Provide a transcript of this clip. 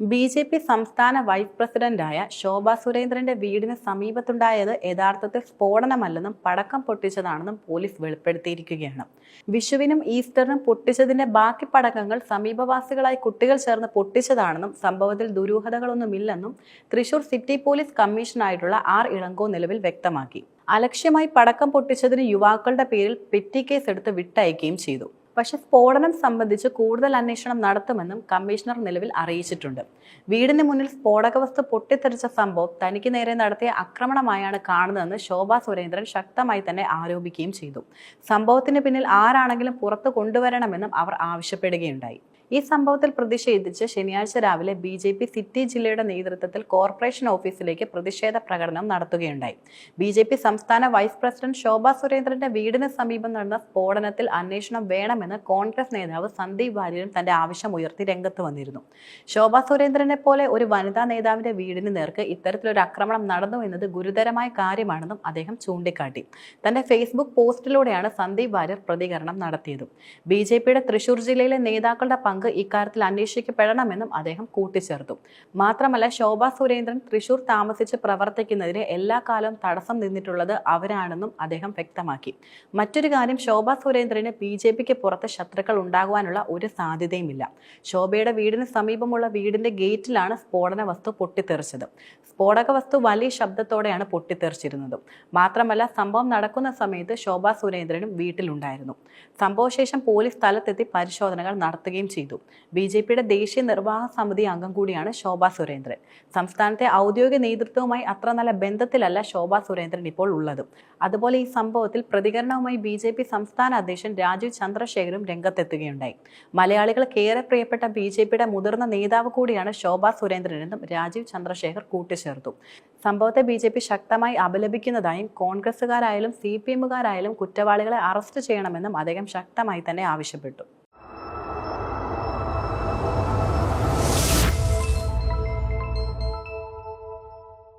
B J P സംസ്ഥാന vice പ്രസിഡന്റായ ശോഭ സുരേന്ദ്രന്റെ വീടിന് സമീപത്തുണ്ടായത് യഥാർത്ഥത്തിൽ സ്ഫോടനമല്ലെന്നും പടക്കം പൊട്ടിച്ചതാണെന്നും പോലീസ് വെളിപ്പെടുത്തിയിരിക്കുകയാണ്. വിഷുവിനും ഈസ്റ്ററിനും പൊട്ടിച്ചതിന്റെ ബാക്കി പടക്കങ്ങൾ സമീപവാസികളായി കുട്ടികൾ ചേർന്ന് പൊട്ടിച്ചതാണെന്നും സംഭവത്തിൽ ദുരൂഹതകളൊന്നുമില്ലെന്നും തൃശൂർ സിറ്റി പോലീസ് കമ്മീഷനായിട്ടുള്ള ആർ ഇളങ്കോ നിലവിൽ വ്യക്തമാക്കി. അലക്ഷ്യമായി പടക്കം പൊട്ടിച്ചതിന് യുവാക്കളുടെ പേരിൽ പെറ്റി കേസ് എടുത്ത് വിട്ടയക്കുകയും ചെയ്തു. പക്ഷേ സ്ഫോടനം സംബന്ധിച്ച് കൂടുതൽ അന്വേഷണം നടത്തുമെന്നും കമ്മീഷണർ നിലവിൽ അറിയിച്ചിട്ടുണ്ട്. വീടിന് മുന്നിൽ സ്ഫോടക വസ്തു പൊട്ടിത്തെറിച്ച സംഭവം തനിക്ക് നേരെ നടത്തിയ ആക്രമണമായാണ് കാണുന്നതെന്ന് ശോഭാ സുരേന്ദ്രൻ ശക്തമായി തന്നെ ആരോപിക്കുകയും ചെയ്തു. സംഭവത്തിന് പിന്നിൽ ആരാണെങ്കിലും പുറത്തു കൊണ്ടുവരണമെന്നും അവർ ആവശ്യപ്പെടുകയുണ്ടായി. ഈ സംഭവത്തിൽ പ്രതിഷേധിച്ച് ശനിയാഴ്ച രാവിലെ ബി ജെ പി സിറ്റി ജില്ലയുടെ നേതൃത്വത്തിൽ കോർപ്പറേഷൻ ഓഫീസിലേക്ക് പ്രതിഷേധ പ്രകടനം നടത്തുകയുണ്ടായി. ബി ജെ പി സംസ്ഥാന വൈസ് പ്രസിഡന്റ് ശോഭ സുരേന്ദ്രന്റെ വീടിന് സമീപം നടന്ന സ്ഫോടനത്തിൽ അന്വേഷണം വേണമെന്ന് കോൺഗ്രസ് നേതാവ് സന്ദീപ് വാര്യരും തന്റെ ആവശ്യം ഉയർത്തി രംഗത്ത് വന്നിരുന്നു. ശോഭ സുരേന്ദ്രനെ പോലെ ഒരു വനിതാ നേതാവിന്റെ വീടിന് നേർക്ക് ഇത്തരത്തിലൊരു ആക്രമണം നടന്നു എന്നത് ഗുരുതരമായ കാര്യമാണെന്നും അദ്ദേഹം ചൂണ്ടിക്കാട്ടി. തന്റെ ഫേസ്ബുക്ക് പോസ്റ്റിലൂടെയാണ് സന്ദീപ് വാര്യർ പ്രതികരണം നടത്തിയത്. ബി ജെ പിയുടെ തൃശൂർ ജില്ലയിലെ നേതാക്കളുടെ പങ്ക് ഇക്കാര്യത്തിൽ അന്വേഷിക്കപ്പെടണമെന്നും അദ്ദേഹം കൂട്ടിച്ചേർത്തു. മാത്രമല്ല ശോഭാ സുരേന്ദ്രൻ തൃശൂർ താമസിച്ച് പ്രവർത്തിക്കുന്നതിന് എല്ലാ കാലവും തടസ്സം നിന്നിട്ടുള്ളത് അവരാണെന്നും അദ്ദേഹം വ്യക്തമാക്കി. മറ്റൊരു കാര്യം ശോഭാ സുരേന്ദ്രന് ബി ജെ പിക്ക് പുറത്ത് ശത്രുക്കൾ ഉണ്ടാകുവാനുള്ള ഒരു സാധ്യതയുമില്ല. ശോഭയുടെ വീടിന് സമീപമുള്ള വീടിന്റെ ഗേറ്റിലാണ് സ്ഫോടന വസ്തു പൊട്ടിത്തെറിച്ചത്. സ്ഫോടക വസ്തു വലിയ ശബ്ദത്തോടെയാണ് പൊട്ടിത്തെറിച്ചിരുന്നത്. മാത്രമല്ല സംഭവം നടക്കുന്ന സമയത്ത് ശോഭാ സുരേന്ദ്രനും വീട്ടിലുണ്ടായിരുന്നു. സംഭവശേഷം പോലീസ് സ്ഥലത്തെത്തി പരിശോധനകൾ നടത്തുകയും ചെയ്തു. ബി ജെ പിയുടെ ദേശീയ നിർവാഹക സമിതി അംഗം കൂടിയാണ് ശോഭാ സുരേന്ദ്രൻ. സംസ്ഥാനത്തെ ഔദ്യോഗിക നേതൃത്വവുമായി അത്ര നല്ല ബന്ധത്തിലല്ല ശോഭാ സുരേന്ദ്രൻ ഇപ്പോൾ ഉള്ളത്. അതുപോലെ ഈ സംഭവത്തിൽ പ്രതികരണവുമായി ബി ജെ പി സംസ്ഥാന അധ്യക്ഷൻ രാജീവ് ചന്ദ്രശേഖരും രംഗത്തെത്തുകയുണ്ടായി. മലയാളികൾക്ക് ഏറെ പ്രിയപ്പെട്ട ബി ജെ പിയുടെ മുതിർന്ന നേതാവ് കൂടിയാണ് ശോഭാ സുരേന്ദ്രനെന്നും രാജീവ് ചന്ദ്രശേഖർ കൂട്ടിച്ചേർത്തു. സംഭവത്തെ ബി ജെ പി ശക്തമായി അപലപിക്കുന്നതായും കോൺഗ്രസുകാരായാലും സി പി എമ്മുകാരായാലും കുറ്റവാളികളെ അറസ്റ്റ് ചെയ്യണമെന്നും അദ്ദേഹം ശക്തമായി തന്നെ ആവശ്യപ്പെട്ടു.